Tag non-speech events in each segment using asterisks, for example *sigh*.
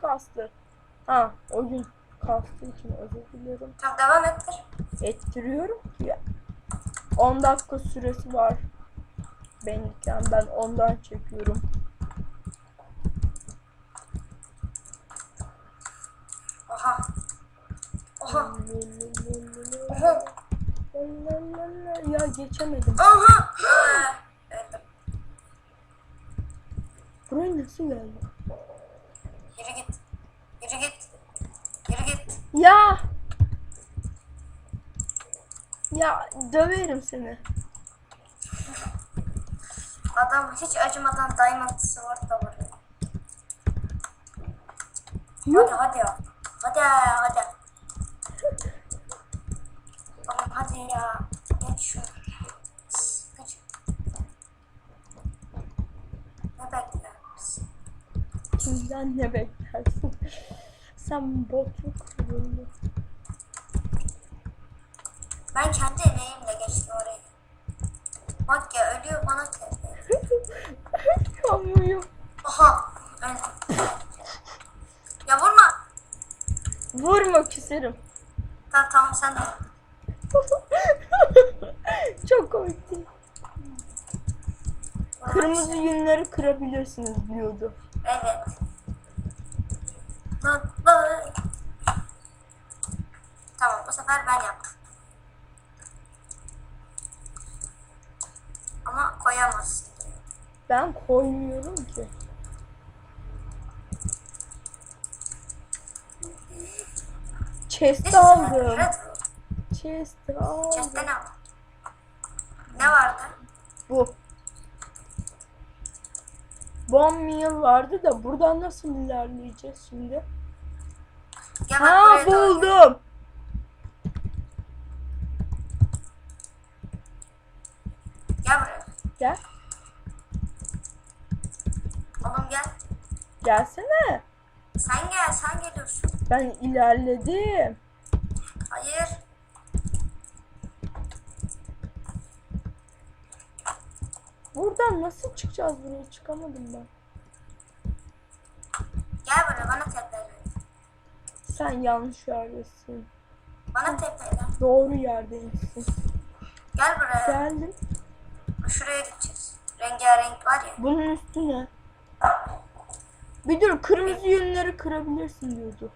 kastı. Ha oyun kastığı için özür dilerim. Tamam devam ettir. Ettiriyorum ki. 10 dakika süresi var. Benimken ben ondan çekiyorum. Oha. Oha. Oha. Ya geçemedim. Oha. Buraya nasıl geldi? Ya! Ya döverim seni. Adam hiç acımadan Diamond Sword'la vuruyor. Yok. Hadi hadi. Hadi hadi. Oğlum hadi ya. Geç şu. Geç. Ne bekliyorsun? Kimden ne beklersin? Sen botluk Ben kendi emeğimle geçtim orayı. Bak ya ölüyor bana. Kamuyum. Oha. Öldüm. Ya vurma. Vurma küserim. Tamam tamam sen de. *laughs* Çok komik değil. Kırmızı yünleri kırabilirsiniz diyordu. Evet. Lan. Tamam bu sefer ben yaptım. Ama koyamazsın. Ben koymuyorum ki. Chest aldım. Chest aldım. Chest'te ne var? Ne vardı? Bu. Bomb meal vardı da buradan nasıl ilerleyeceğiz şimdi? Bak Ha buraya doğru gel. buldum. Gel buraya. Gel. Oğlum gel. Gelsene. Sen gel sen geliyorsun. Ben ilerledim. Hayır. Buradan nasıl çıkacağız buraya? Çıkamadım ben. Gel buraya bana tepeyle. Sen yanlış yerdesin. Bana tepeyle. Doğru yerdeymişsin. Gel buraya. Geldim. Şuraya gideceğiz. Rengarenk var ya. Bunun üstüne. Bir dur kırmızı yünleri kırabilirsin diyordu.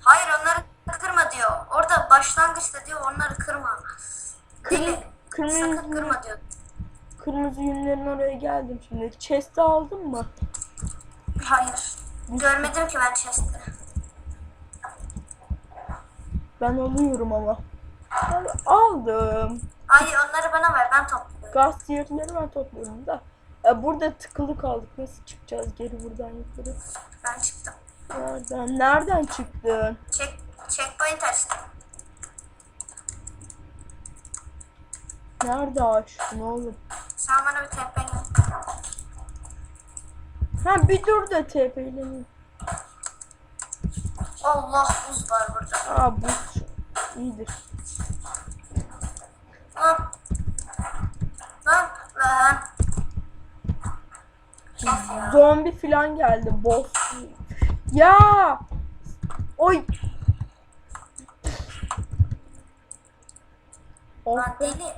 Hayır onları kırma diyor. Orada başlangıçta diyor onları kırma. Kırmızı, Deli. kırmızı, Sakın kırma diyor. kırmızı yünlerin oraya geldim şimdi. Chest'i aldın mı? Hayır. Görmedim ki ben chest'i. Ben alıyorum ama. Ben aldım. Hayır onları bana ver ben topluyorum. Gaz yerleri ben topluyorum da. Ya burada tıkılı kaldık. Nasıl çıkacağız geri buradan yukarı? Ben çıktım. Nereden? Nereden çıktın? Check, checkpoint açtım. Nerede açtın oğlum? Sen bana bir tepeyle. Ha bir dur da TP'leneyim. Allah buz var burada. Aa bu iyidir. Zombi falan geldi. Boss. Ya! Oy! Be. deli.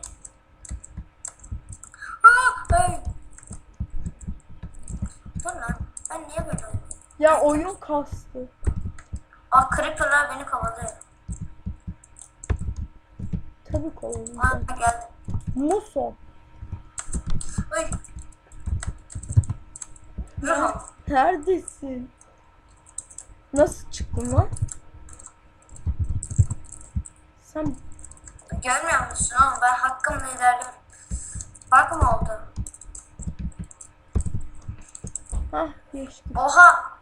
Dur lan. Ben niye böyle? Ya oyun kastı. Aa creeper'lar beni kovalıyor. Tabii. Muson. Ay. Dur. Neredesin? Nasıl çıktın lan? Sen Görmüyor musun oğlum? Ben hakkımla ilerliyorum. Bak mı oldu? Hah geçtin. Oha.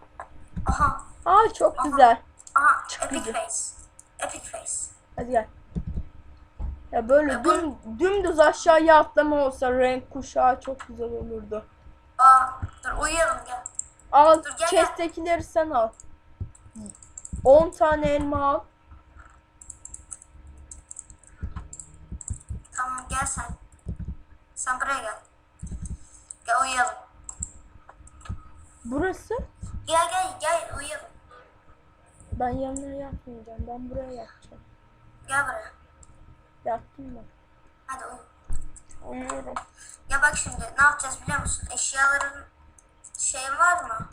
Aha. Aa çok güzel. Aha. Çok Epic güzel. face. Epic face. Hadi gel. Ya böyle düm, dümdüz aşağıya atlama olsa renk kuşağı çok güzel olurdu. Aa. Dur uyuyalım gel. Al Dur, gel, chest'tekileri sen al. 10 tane elma al. Tamam gel sen. Sen buraya gel. Gel uyuyalım. Burası Gel gel gel uyuyalım. Ben yanına yatmayacağım. Ben buraya yatacağım. Gel buraya. Yattım ben. Hadi uyu. Uyuyorum. Ya bak şimdi ne yapacağız biliyor musun? Eşyaların şeyin var mı?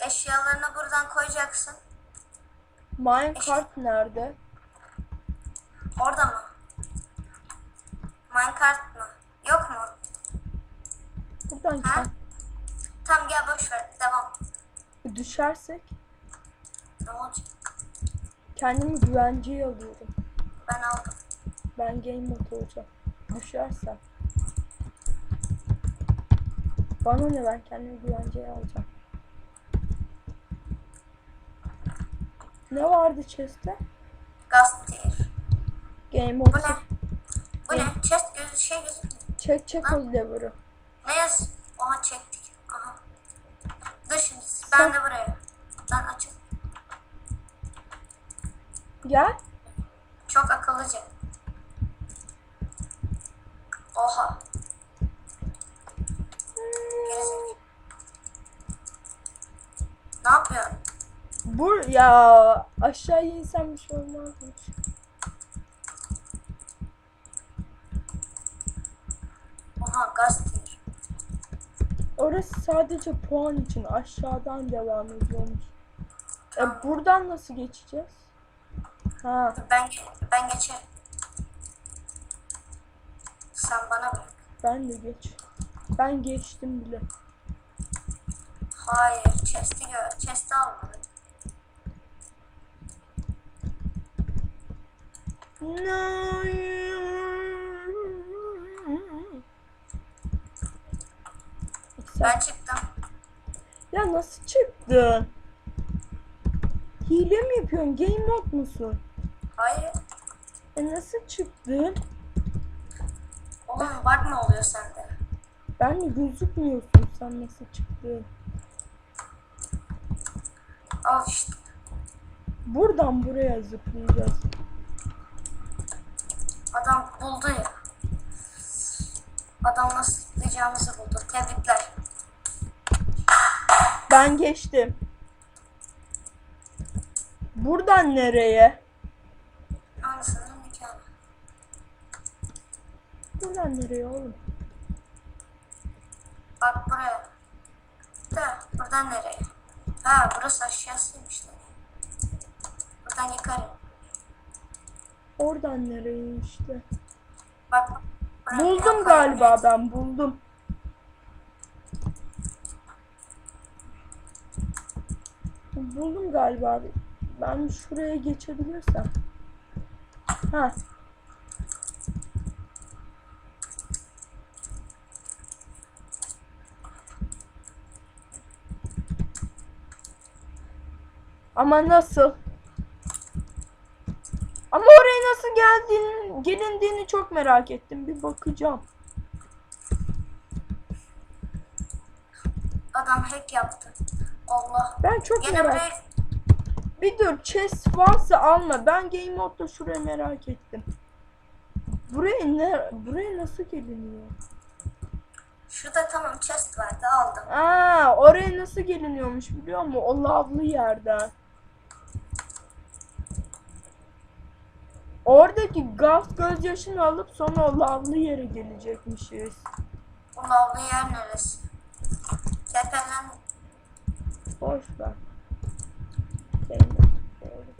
Eşyalarını buradan koyacaksın. Minecraft nerede? Orada mı? Minecraft mı? Yok mu? Buradan Ha? kend- Tamam gel boş ver. Devam. düşersek Ne olacak? kendimi güvenceye alıyorum. Ben aldım. Ben game mode olacağım. Düşersem. Bana ne ben kendimi güvenceye alacağım. Ne vardı chest'te? Gaz tier. Game Bu mode. ne? Bu ne? Chest gözü şey gözükmüyor. Çek çek o lever'ı. Ne yaz? Oha çektik. Aha. Dur şimdi ben de buraya. Lan açık. Gel. Çok akıllıca. Oha. Gerizekalı. Ne yapıyorsun? Bu ya aşağıya insan bir şey olmazmış. Oha gaz tier. Orası sadece puan için aşağıdan devam ediyormuş. E buradan nasıl geçeceğiz? Ha, Ben ben geçerim. Sen bana bırak. ben de geç. Ben geçtim bile. Hayır, chest'i gör. Chest'i almadım. Sen, Ben çıktım. ya nasıl çıktın? Hile mi yapıyorsun? Game mode musun? Hayır. E nasıl çıktın? Oğlum bak ne oluyor sende? Ben de gözükmüyorsun sen nasıl çıktın? Al işte. Buradan buraya zıplayacağız. Adam buldu ya. Adam nasıl zıplayacağımızı buldu. Tebrikler. Ben geçtim. Buradan nereye? Anasının nikahı. Buradan nereye oğlum? Bak buraya. Da buradan nereye? Ha burası aşağısıymış. da. Buradan yukarı. Oradan nereye işte? Bak. Buldum galiba ben buldum. Buldum galiba. Ben şuraya geçebilirsem. Ha. Ama nasıl? Ama oraya nasıl geldiğini, gelindiğini çok merak ettim. Bir bakacağım. Adam hack yaptı. Allah. Ben çok Gene merak buraya Bir dur chest varsa alma. Ben game modda şuraya merak ettim. Buraya ne buraya nasıl geliniyor? Şurada tamam chest vardı aldım. Aa, oraya nasıl geliniyormuş biliyor musun? O lavlı yerden. Oradaki gaz gözyaşını alıp sonra o lavlı yere gelecekmişiz. Bu lavlı yer neresi? Tepelen Boş ver. Game mode sıfır oldum.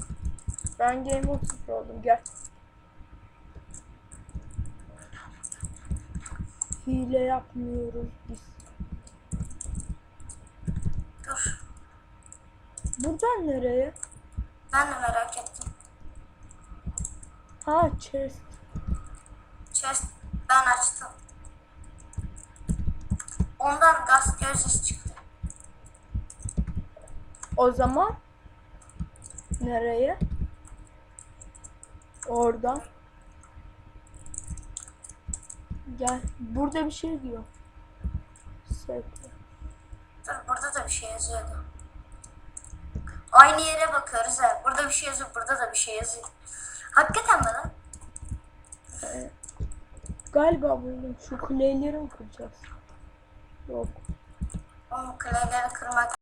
Ben game mode sıfır oldum. Gel. Hile yapmıyoruz biz. dur. Buradan nereye? Ben de merak ettim. Ha chest. Chest ben açtım. Ondan gaz gözyaşı çıktı. O zaman nereye? Oradan. Gel. Burada bir şey diyor. Sekre. Burada da bir şey yazıyordu. Aynı yere bakıyoruz ha. Burada bir şey yazıyor, burada da bir şey yazıyor. Hakikaten mi lan? Ee, Galiba buldum. Şu kuleleri mi kıracağız? Yok. Oğlum kaleleri kırmak